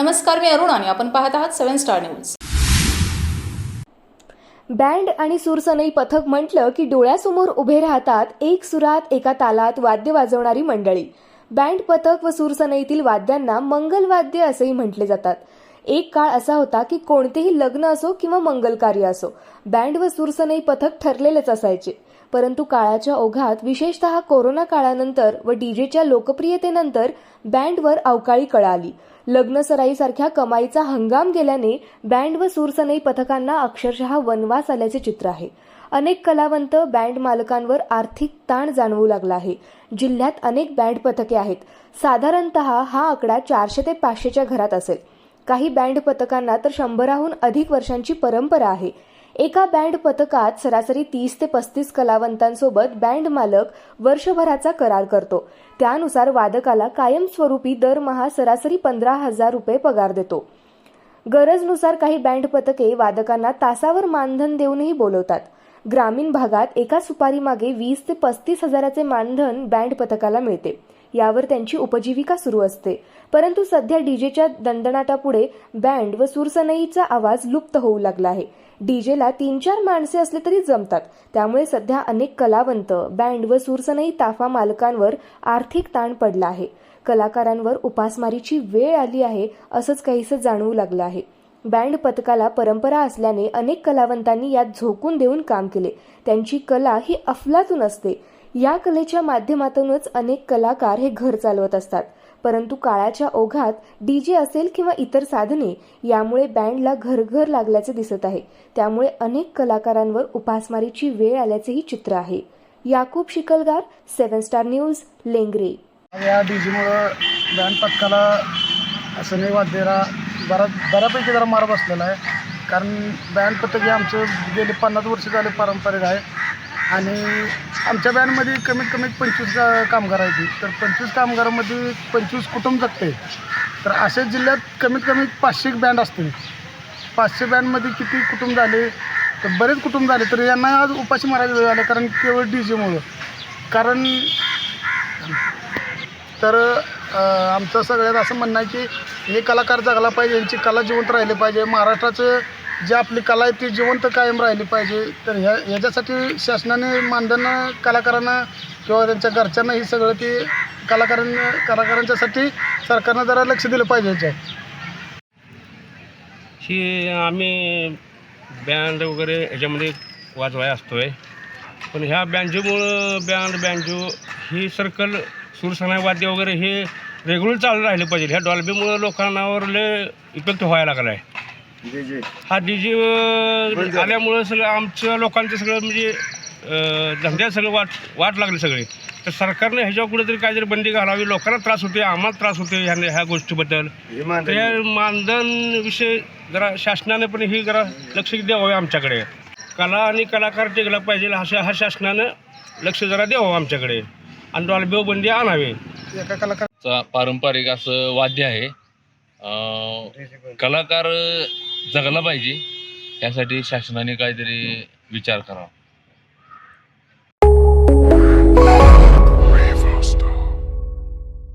नमस्कार मी अरुण आणि आपण पाहत आहात सेव्हन स्टार न्यूज. बँड आणि सुरसनई पथक म्हटलं की डोळ्यासमोर उभे राहतात एक सुरात एका तालात वाद्य वाजवणारी मंडळी. बँड पथक व सुरसनईतील वाद्यांना मंगलवाद्य असेही म्हटले जातात. एक काळ असा होता की कोणतेही लग्न असो किंवा मंगल कार्य असो बँड व सुरसनई पथक ठरलेलेच असायचे. परंतु काळाच्या ओघात विशेषतः कोरोना काळानंतर व डीजेच्या लोकप्रियतेनंतर बँडवर अवकाळी कळा आली लग्न सराईसारख्या कमाईचा हंगाम गेल्याने बँड व सूरसनई पथकांना अक्षरशः वनवास आल्याचे चित्र आहे. अनेक कलावंत बँड मालकांवर आर्थिक ताण जाणवू लागला आहे. जिल्ह्यात अनेक बँड पथके आहेत. साधारणतः हा आकडा चारशे ते पाचशेच्या घरात असेल. काही बँड पथकांना तर शंभराहून अधिक वर्षांची परंपरा आहे. एका बँड पथकात सरासरी तीस ते पस्तीस कलावंतांसोबत बँड मालक वर्षभराचा करार करतो. त्यानुसार वादकाला कायमस्वरूपी दरमहा सरासरी पंधरा हजार रुपये पगार देतो. गरजनुसार काही बँड पथके वादकांना तासावर मानधन देऊनही बोलवतात. ग्रामीण भागात एका सुपारीमागे वीस ते पस्तीस हजाराचे मानधन बँड पथकाला मिळते. यावर त्यांची उपजीविका सुरू असते. परंतु सध्या डीजेच्या दणदणाटापुढे बँड व सुरसनईचा आवाज लुप्त होऊ लागला आहे. डीजेला तीन चार माणसे असले तरी जमतात. त्यामुळे सध्या अनेक कलावंत बँड व सुरसनई ताफा मालकांवर आर्थिक ताण पडला आहे. कलाकारांवर उपासमारीची वेळ आली आहे असंच काहीसं जाणवू लागलं आहे. बँड पथकाला परंपरा असल्याने अनेक कलावंतांनी यात झोकून देऊन काम केले. त्यांची कला ही अफलातून असते. या कलेच्या माध्यमातूनच अनेक कलाकार हे घर चालवत असतात. परंतु काळाच्या ओघात डीजे असेल किंवा इतर साधने यामुळे बँडला घरघर लागल्याचे दिसत आहे. त्यामुळे अनेक कलाकारांवर उपासमारीची वेळ आल्याचेही चित्र आहे. Yakub Shikalgar seven star news Lengare. या डीजेमुळं बँड पथकाला असं नाही वाद्याला बरा बऱ्यापैकी जरा मार बसलेला आहे. कारण बँड पथक हे आमचं गेले पन्नास वर्ष झाले पारंपरिक आहे. आणि आमच्या बँडमध्ये कमीत कमी पंचवीस कामगार आहेत. तर पंचवीस कामगारामध्ये पंचवीस कुटुंब जगते तर अशा जिल्ह्यात कमीत कमी पाचशे बँड असते पाचशे बँडमध्ये किती कुटुंब झाले तर बरेच कुटुंब झाले तर यांना आज उपाशी मारायला वेळ आला कारण केवळ डी जेमुळं कारण तर आमचं सगळ्यात असं म्हणणं आहे की हे कलाकार जगला पाहिजे यांची कला जिवंत राहिली पाहिजे. महाराष्ट्राचं जी आपली कला आहे ती जिवंत कायम राहिली पाहिजे. तर ह्या ह्याच्यासाठी शासनाने मानधन कलाकारांना किंवा त्यांच्या घरच्यांना ही सगळं ते कलाकारांना कलाकारांच्यासाठी सरकारनं जरा लक्ष दिलं पाहिजे ह्याच्यात ही आम्ही बँड वगैरे ह्याच्यामध्ये वाजवाय असतो आहे पण ह्या बँजोमुळं बँड बँजो ही सर्कल सुरसनाई वाद्य वगैरे हे रेग्युलर चालू राहिले पाहिजे ह्या डॉल्बीमुळं लोकांनावर लय इफेक्ट व्हायला लागला आहे हा डी जे आल्यामुळं सगळं आमच्या लोकांचं सगळं म्हणजे धंद्यात सगळं वाट वाट लागली सगळी. तर सरकारने ह्याच्यावर कुठेतरी काहीतरी बंदी घालावी लोकांना त्रास होते आम्हाला त्रास होते ह्या ह्या गोष्टीबद्दल. तर या मानधन विषय जरा शासनाने पण ही जरा लक्ष द्यावं आमच्याकडे. कला आणि कलाकार टिकला पाहिजे अशा हा शासनानं लक्ष जरा द्यावं आमच्याकडे. आणि डॉल्बी बंदी आणावी. एका कलाकार पारंपरिक असं वाद्य आहे. अं, कलाकार जगला पाहिजे. यासाठी शासनाने काहीतरी विचार करावा.